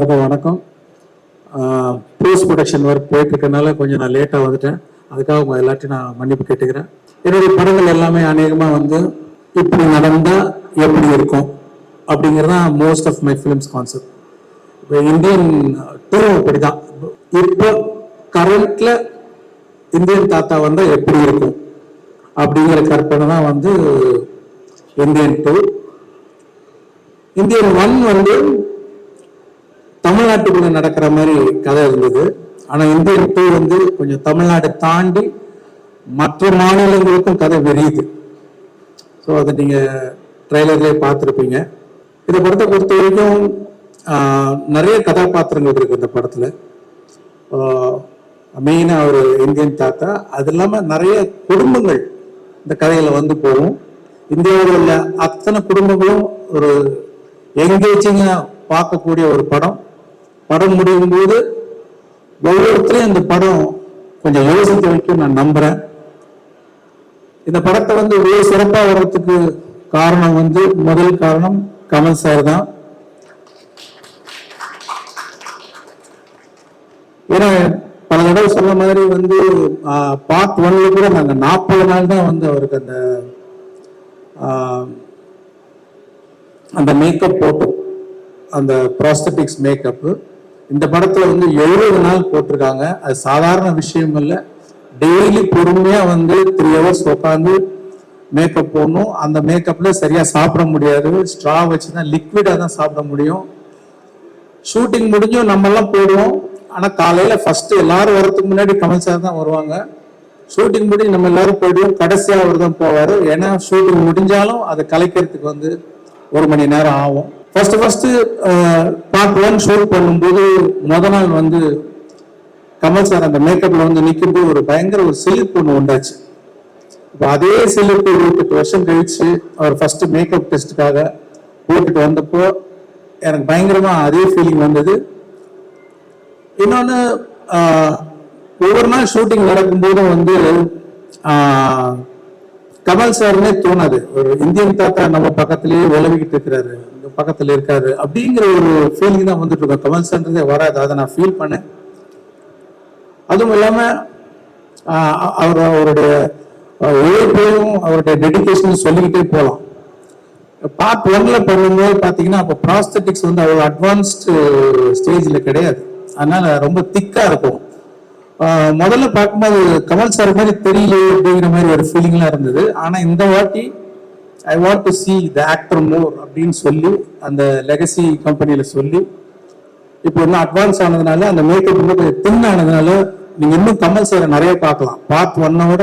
எல்லாருக்கும் வணக்கம். Post production work போயிட்டுருக்கனால கொஞ்சம் நான் லேட்டாக வந்துட்டேன். அதுக்காக உங்க எல்லாத்தையும் நான் மன்னிப்பு கேட்டுக்கிறேன். என்னுடைய படங்கள் எல்லாமே அநேகமாக வந்து இப்படி நடந்தால் எப்படி இருக்கும் அப்படிங்கிறது தான் most of my films concept இப்போ இந்தியன் டூ அப்படிதான். இப்போ கரண்ட்ல இந்தியன் தாத்தா வந்தால் எப்படி இருக்கும் அப்படிங்கிற கற்பனை தான் வந்து இந்தியன் டூ இந்தியன் ஒன் வந்து தமிழ்நாட்டுக்குள்ள நடக்கிற மாதிரி கதை இருந்தது. ஆனா இந்தியன் டூ வந்து கொஞ்சம் தமிழ்நாடு தாண்டி மற்ற மாநிலங்களுக்கும் கதை விரியுது. ஸோ அதை நீங்க ட்ரெய்லர்லேயே பார்த்துருப்பீங்க. இந்த படத்தை பொறுத்த வரைக்கும் நிறைய கதாபாத்திரங்கள் இருக்கு இந்த படத்துல. மெயினாக ஒரு இந்தியன் தாத்தா. அது இல்லாமல் நிறைய குடும்பங்கள் இந்த கதையில வந்து போகும். இந்தியாவில் உள்ள அத்தனை குடும்பங்களும் ஒரு எங்கேஜிங்காக பார்க்கக்கூடிய ஒரு படம். படம் முடியும் போது ஒவ்வொருத்தரையும் இந்த படம் கொஞ்சம் யோசித்து வைக்கும் நான் நம்புறேன். இந்த படத்தை வந்து ஒரே சிறப்பாக வர்றதுக்கு காரணம் வந்து முதல் காரணம் கமல் சார் தான். ஏன்னா பல தடவை சொன்ன மாதிரி வந்து பார்ட் ஒன்ல கூட நாங்கள் நாற்பது நாள் தான் வந்து அவருக்கு அந்த அந்த மேக்கப் போட்டோம். அந்த ப்ராஸ்தட்டிக்ஸ் மேக்கப்பு இந்த படத்துல வந்து எழுபது நாள் போட்டிருக்காங்க. அது சாதாரண விஷயம் இல்லை. டெய்லி பொறுமையா வந்து த்ரீ ஹவர்ஸ் உட்காந்து மேக்கப் போடணும். அந்த மேக்கப்ல சரியா சாப்பிட முடியாது. ஸ்ட்ரா வச்சு தான் லிக்விடா தான் சாப்பிட முடியும். ஷூட்டிங் முடிஞ்சும் நம்ம எல்லாம் போயிடுவோம் ஆனா காலையில ஃபர்ஸ்ட் எல்லாரும் வரதுக்கு முன்னாடி கமல் சார் தான் வருவாங்க. ஷூட்டிங் முடிஞ்சு நம்ம எல்லாரும் போயிடுவோம். கடைசியா அவர் தான் போவாரு. ஏன்னா ஷூட்டிங் முடிஞ்சாலும் அதை கலைக்கிறதுக்கு வந்து ஒரு மணி நேரம் ஆகும். First first part one shoot பண்ணும்போது முத நாள் வந்து கமல் சார் அந்த மேக்கப்ல வந்து நிற்கும்போது ஒரு பயங்கர ஒரு சிலிப்பு ஒன்று உண்டாச்சு. இப்போ அதே சிலிப்பு இருபத்தெட்டு வருஷம் கழிச்சு அவர் ஃபர்ஸ்ட் மேக்கப் டெஸ்ட்டுக்காக போட்டுட்டு வந்தப்போ எனக்கு பயங்கரமா அதே ஃபீலிங் வந்தது. இன்னொன்று ஒவ்வொரு நாள் ஷூட்டிங் நடக்கும்போதும் வந்து கமல் சார்னே தோணாது ஒரு இந்தியன் தாத்தா நம்ம பக்கத்திலேயே உழவிக்கிட்டு இருக்கிறாரு. பக்கத்துல இருக்காரு. அப்படிங்கிற ஒரு ஃபீலிங் தான் வந்துட்டு இருக்கோம். கமல் சார்ன்றதே வராது. அதை நான் ஃபீல் பண்ணேன். அதுவும் இல்லாம அவர் அவருடைய உழைப்பையும் அவருடைய டெடிகேஷனும் சொல்லிக்கிட்டே போகலாம் பார்ட் ஒன்ல பண்ணும்போது பாத்தீங்கன்னா அப்போ ப்ராஸ்தட்டிக்ஸ் வந்து அவ்வளோ அட்வான்ஸ்டு ஸ்டேஜில் கிடையாது. அதனால ரொம்ப திக்கா இருக்கும். முதல்ல பார்க்கும்போது கமல் சார் மாதிரி தெரியல அப்படிங்கிற மாதிரி ஒரு ஃபீலிங்லாம் இருந்தது. ஆனால் இந்த வாட்டி I want to see the actor more அப்படின்னு சொல்லி அந்த லெகசி கம்பெனியில் சொல்லி இப்போ இன்னும் அட்வான்ஸ் ஆனதுனால அந்த மேக்கப் இன்னும் தின் ஆனதுனால நீங்கள் இன்னும் கமல் சாரை நிறைய பார்க்கலாம். பார்ட் ஒன்னோட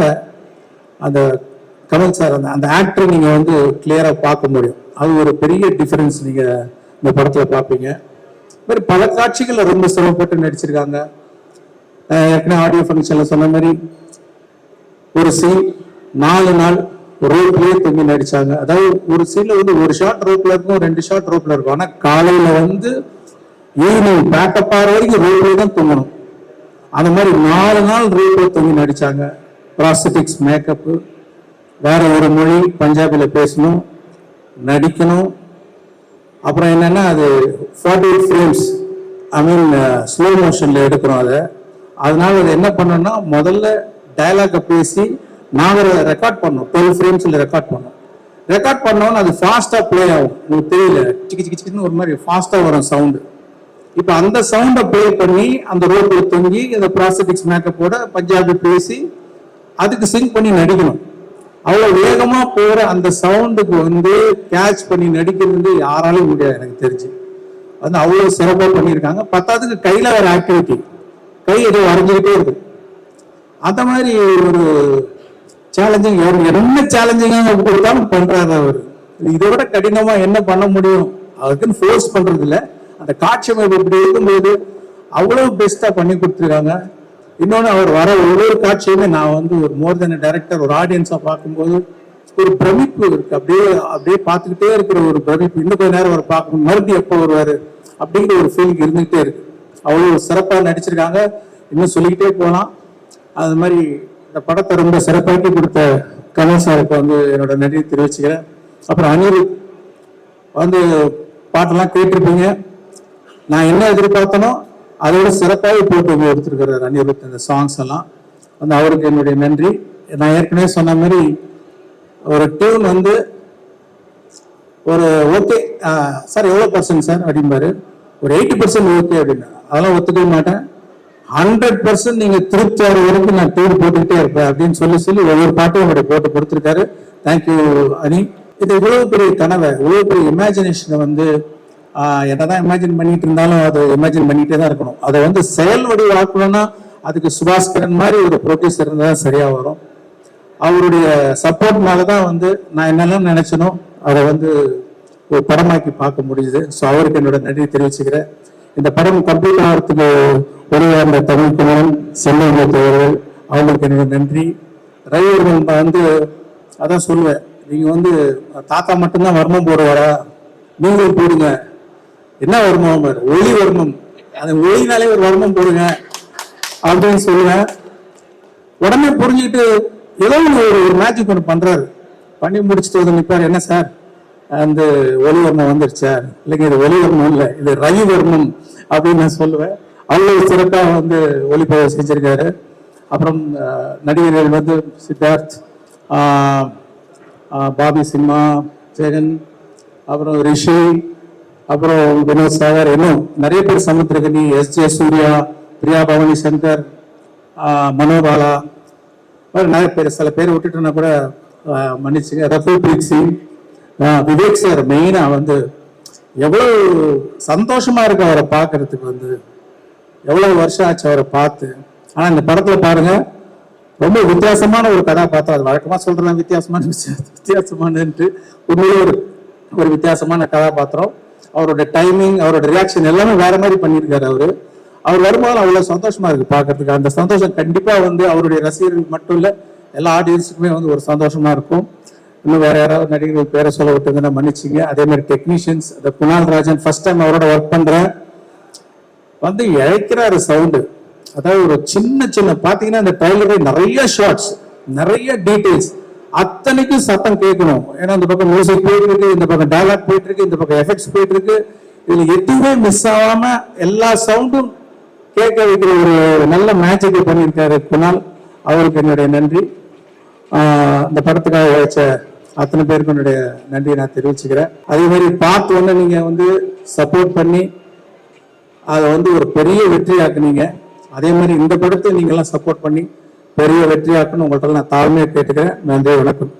அந்த கமல் சார் அந்த அந்த ஆக்டர் நீங்கள் வந்து கிளியராக பார்க்க முடியும். அது ஒரு பெரிய டிஃபரன்ஸ் நீங்கள் இந்த படத்தில் பார்ப்பீங்க. இது மாதிரி பல காட்சிகளில் ரொம்ப சிரமப்பட்டு நடிச்சிருக்காங்க. ஏற்கனவே ஆடியோ ஃபங்க்ஷன்ல சொன்ன மாதிரி ஒரு சீன் நாலு நாள் ரோப்லயே தொங்கி நடிச்சாங்க. அதாவது ஒரு சீன்ல வந்து ஒரு ஷாட் ரோப்ல இருக்கும் ரெண்டு ஷாட் ரோப்ல இருக்கும். ஆனா காலையில வந்து ஈவினிங் பேக்கப் வரைக்கும் ரோப்லயே தான் தொங்கணும். அந்த மாதிரி நாலு நாள் ரோப்ல தொங்கி நடிச்சாங்க. ப்ராஸ்தட்டிக்ஸ் மேக்கப் வேற ஒரு மொழி பஞ்சாபில பேசணும் நடிக்கணும். அப்புறம் என்னன்னா அது forty eight frames I mean slow மோஷன்ல எடுக்கிறோம் அதை. அதனால அது என்ன பண்ணோம்னா முதல்ல டயலாகை பேசி நாங்கள் ரெக்கார்ட் பண்ணோம் டுவெல் ஃப்ரேம்ஸில் ரெக்கார்ட் பண்ணோம் ரெக்கார்ட் பண்ணோன்னு அது ஃபாஸ்ட்டாக ப்ளே ஆகும். உங்களுக்கு தெரியல. சிக்கி சிக்கி சிக்கின்னு ஒரு மாதிரி ஃபாஸ்ட்டாக வரும் சவுண்டு இப்போ அந்த சவுண்டை ப்ளே பண்ணி அந்த ரோட்டில் தொங்கி இந்த ப்ராஸ்தட்டிக்ஸ் மேக்கப்போட பஞ்சாபி பேசி அதுக்கு சிங்க் பண்ணி நடிக்கணும். அவ்வளோ வேகமாக போகிற அந்த சவுண்டுக்கு வந்து கேட்ச் பண்ணி நடிக்கிறது யாராலும் முடியாது எனக்கு தெரிஞ்சு. வந்து அவ்வளோ சிறப்பாக பண்ணியிருக்காங்க. பத்தாவதுக்கு கையில் ஒரு ஆக்டிவிட்டி கை ஏதோ வரைஞ்சுக்கிட்டே இருக்கு. அந்த மாதிரி ஒரு சேலஞ்சிங் என்ன சேலஞ்சிங்காக கொடுத்தாலும் பண்றாரு அவர். இதை விட கடினமா என்ன பண்ண முடியும்? அதுக்குன்னு ஃபோர்ஸ் பண்றது இல்லை அந்த காட்சி அமைப்பு இப்படி இருக்கும்போது அவ்வளவு பெஸ்டா பண்ணி கொடுத்துருக்காங்க. இன்னொன்னு அவர் வர ஒவ்வொரு காட்சியுமே நான் வந்து ஒரு மோர் தென் டைரக்டர் ஒரு ஆடியன்ஸா பார்க்கும்போது ஒரு பிரமிப்பு இருக்கு. அப்படியே அப்படியே பார்த்துக்கிட்டே இருக்கிற ஒரு பிரமிப்பு. இன்னும் கொஞ்ச நேரம் அவர் பார்க்கணும். மறுபடியும் எப்போ வருவாரு அப்படிங்கிற ஒரு ஃபீலிங் இருந்துகிட்டே இருக்கு. அவ்வளோ சிறப்பாக நடிச்சிருக்காங்க. இன்னும் சொல்லிக்கிட்டே போகலாம் அது மாதிரி இந்த படத்தை ரொம்ப சிறப்பாக்கி கொடுத்த கமல் சாருக்கு வந்து என்னோட நன்றி தெரிவிச்சுக்கிறேன். அப்புறம் அனிருத் வந்து பாட்டெல்லாம் கேட்டிருப்பீங்க. நான் என்ன எதிர்பார்த்தனோ அதோட சிறப்பாக போட்டு கொடுத்துருக்கிறார் அனிருத் இந்த சாங்ஸ் எல்லாம். வந்து அவருக்கு என்னுடைய நன்றி. நான் ஏற்கனவே சொன்ன மாதிரி ஒரு டியூன் வந்து ஒரு ஓகே சார் எவ்வளோ பர்சன்ட் சார் அப்படிம்பாரு? ஒரு எயிட்டி பர்சன்ட் ஓகே அப்படின்னா. அதெல்லாம் ஒத்துக்க மாட்டேன். ஹண்ட்ரட் பர்சன்ட் நீங்க திருப்தி ஆகிற வரைக்கும் நான் டூர் போட்டுக்கிட்டே இருப்பேன் அப்படின்னு சொல்லி சொல்லி ஒவ்வொரு பாட்டும் அவருடைய போட்டு கொடுத்துருக்காரு தேங்க்யூ அனி இது இவ்வளவு பெரிய கனவை இவ்வளவு பெரிய இமேஜினேஷனை வந்து என்னதான் இமேஜின் பண்ணிட்டு இருந்தாலும் அதை இமேஜின் பண்ணிட்டே தான் இருக்கணும். அதை வந்து செயல் வடிவாக்கணும்னா அதுக்கு சுபாஸ்கரன் மாதிரி ஒரு ப்ரொடியூசர் இருந்தால் தான் சரியா வரும். அவருடைய சப்போர்ட்னால தான் வந்து நான் என்னெல்லாம் நினைச்சனோ அதை வந்து ஒரு படமாக்கி பார்க்க முடியுது. ஸோ அவருக்கு என்னோட நன்றி தெரிவிச்சுக்கிறேன். இந்த படம் கம்ப்ளீட் ஆகிறதுக்கு உதவியாண்ட தமிழ் குமரன் செல்வமுத்து அவர்கள் அவங்களுக்கு எனக்கு நன்றி. ரவிவர்மன் வந்து அதான் சொல்லுவேன் நீங்கள் வந்து தாத்தா மட்டும்தான் வர்மம் போடுவாரா? நீங்களும் போடுங்க. என்ன வர்மம்? ஒளி வர்மம். அந்த ஒளினாலே ஒரு வர்மம் போடுங்க. அப்படின்னு சொல்லுவேன். உடனே புரிஞ்சுக்கிட்டு ஏதோ ஒரு ஒரு மேஜிக் ஒன்று பண்ணுறாரு பண்ணி முடிச்சுட்டு வந்து நிற்பார் என்ன சார்? வந்து ஒளிவர்மம் வந்துருச்சா? இல்லைங்க இது ஒளிவர்மம் இல்லை இது ரவிவர்மம் அப்படின்னு நான் சொல்லுவேன். அவ்வளவு சிறப்பாக வந்து ஒளிப்பதிவு செஞ்சிருக்காரு. அப்புறம் நடிகர்கள் வந்து சித்தார்த் பாபி சிம்மா ஜெகன் அப்புறம் ரிஷி அப்புறம் வினோத் சாகர் இன்னும் நிறைய பேர் சமுத்திரகனி எஸ் ஜே சூர்யா பிரியா பவானி சங்கர் மனோபாலா நிறைய பேர் சில பேர் விட்டுட்டுனா கூட மன்னிச்சுங்க. ரகுல் பிரீத் சிங் விவேக் சார் மெயினாக வந்து எவ்வளோ சந்தோஷமாக இருக்கு அவரை பார்க்கறதுக்கு வந்து. எவ்வளோ வருஷம் ஆச்சு அவரை பார்த்து. ஆனால் இந்த படத்தில் பாருங்கள் ரொம்ப வித்தியாசமான ஒரு கதாபாத்திரம். அது வழக்கமாக சொல்கிறேன் வித்தியாசமான வித்தியாசமானன்ட்டு உண்மையிலே ஒரு ஒரு வித்தியாசமான கதாபாத்திரம். அவரோட டைமிங் அவரோட ரியாக்ஷன் எல்லாமே வேற மாதிரி பண்ணியிருக்காரு அவர். அவர் வரும்போது அவ்வளோ சந்தோஷமா இருக்கு பார்க்கறதுக்கு. அந்த சந்தோஷம் கண்டிப்பாக வந்து அவருடைய ரசிகர்கள் மட்டும் இல்லை எல்லா ஆடியன்ஸுக்குமே வந்து ஒரு சந்தோஷமா இருக்கும். இன்னும் வேற யாராவது நடிகர்கள் பேரை சொல்ல விட்டதுன்னா மன்னிச்சிங்க. அதே மாதிரி டெக்னீஷியன்ஸ் இந்த குணால் ராஜன் ஃபர்ஸ்ட் டைம் அவரோட ஒர்க் பண்றேன் வந்து இழைக்கிறாரு சவுண்டு அதாவது ஒரு சின்ன சின்ன பாத்தீங்கன்னா அந்த ட்ரைலரே நிறைய ஷார்ட்ஸ் நிறைய டீட்டெயில்ஸ் அத்தனைக்கும் சத்தம் கேட்கணும். ஏன்னா இந்த பக்கம் மியூசிக் போயிட்டு இருக்கு இந்த பக்கம் டயலாக் போயிட்டு இருக்கு இந்த பக்கம் எஃபெக்ட்ஸ் போயிட்டு இருக்கு இதுல எதுவுமே மிஸ் ஆகாம எல்லா சவுண்டும் கேட்க வைக்கிற ஒரு நல்ல மேஜிக்கை பண்ணியிருக்காரு குணால். அவருக்கு என்னுடைய நன்றி. இந்த படத்துக்காக வச்ச அத்தனை பேருக்கு என்னுடைய நன்றியை நான் தெரிவிச்சுக்கிறேன். அதே மாதிரி பார்த்து ஒன்று நீங்கள் வந்து சப்போர்ட் பண்ணி அதை வந்து ஒரு பெரிய வெற்றியாக்குனீங்க. அதே மாதிரி இந்த படத்தை நீங்கள்லாம் சப்போர்ட் பண்ணி பெரிய வெற்றியாக்குன்னு உங்கள்கிட்ட நான் தாழ்மையை கேட்டுக்கிறேன். நன்றி வணக்கம்.